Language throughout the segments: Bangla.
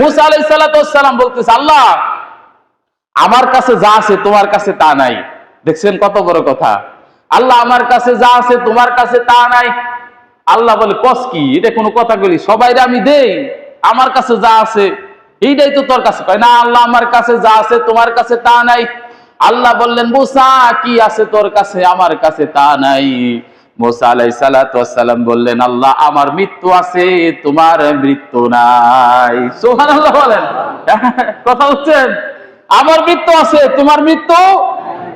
মুসা আলাইসাল্লাম বলতেছে, আল্লাহ, আমার কাছে যা আছে তোমার কাছে তা নাই। দেখছেন কত বড় কথা। আল্লাহ, আমার কাছে যা আছে তোমার কাছে তা নাই। আল্লাহ বলে, কস কি? এটা কোনো কথা বলি সবাই আমি দেই, আমার কাছে যা আছে, এইটাই তো তোর কাছে। কয়, না, আল্লাহ, আমার কাছে যা আছে তোমার কাছে তা নাই। আল্লাহ বললেন, মুসা, কি আছে তোর কাছে? আমার কাছে তা নাই। মোসা আলাই সালাতাম বললেন, আল্লাহ, আমার মৃত্যু আছে, তোমার মৃত্যু নাই। সোহান আল্লাহ বলেন। কথা হচ্ছেন? আমার মৃত্যু আছে, তোমার মৃত্যু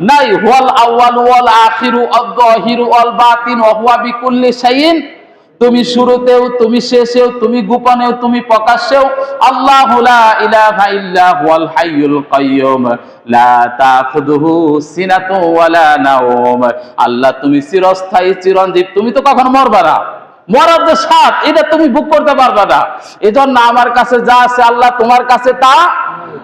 নাই। ওয়াল আউয়াল ওয়াল আখিরু আয-যাহিরু ওয়াল বাতিন, ওয়া হুয়া বিকুল্লি শাইইন তুমি শুরুতেও, তুমি শেষেও, তুমি গোপনেও, তুমি প্রকাশ্যেও আল্লাহু আল্লাহ, তুমি চিরস্থায়ী, চিরঞ্জীব। তুমি তো কখনো মরবা না। মরার যে স্বাদ, এটা তুমি বুক করতে পারবা না। এজন্য আমার কাছে যা আছে আল্লাহ তোমার কাছে তা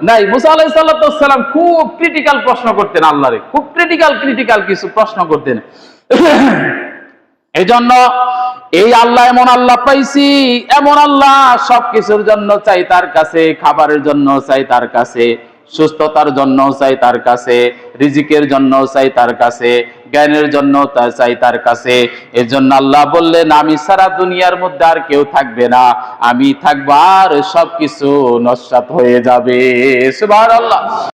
নাই। মুসা আলাই সাল্লাম খুব ক্রিটিক্যাল প্রশ্ন করতেন আল্লাহরে। খুব ক্রিটিক্যাল ক্রিটিক্যাল কিছু প্রশ্ন করতেন। এই জন্য এই আল্লাহ এমন আল্লাহ পাইছি, এমন আল্লাহ সবকিছুর জন্য চাই তার কাছে, খাবারের জন্য চাই তার কাছে, সুস্থতার জন্য চাই তার কাছে, রিজিকের জন্য চাই তার কাছে, জ্ঞানের জন্য চাই তার কাছে। এর জন্য আল্লাহ বললেন, আমি সারা দুনিয়ার মধ্যে আর কেউ থাকবে না, আমি থাকব আর সবকিছু নস্বাত হয়ে যাবে। সুবহানাল্লাহ।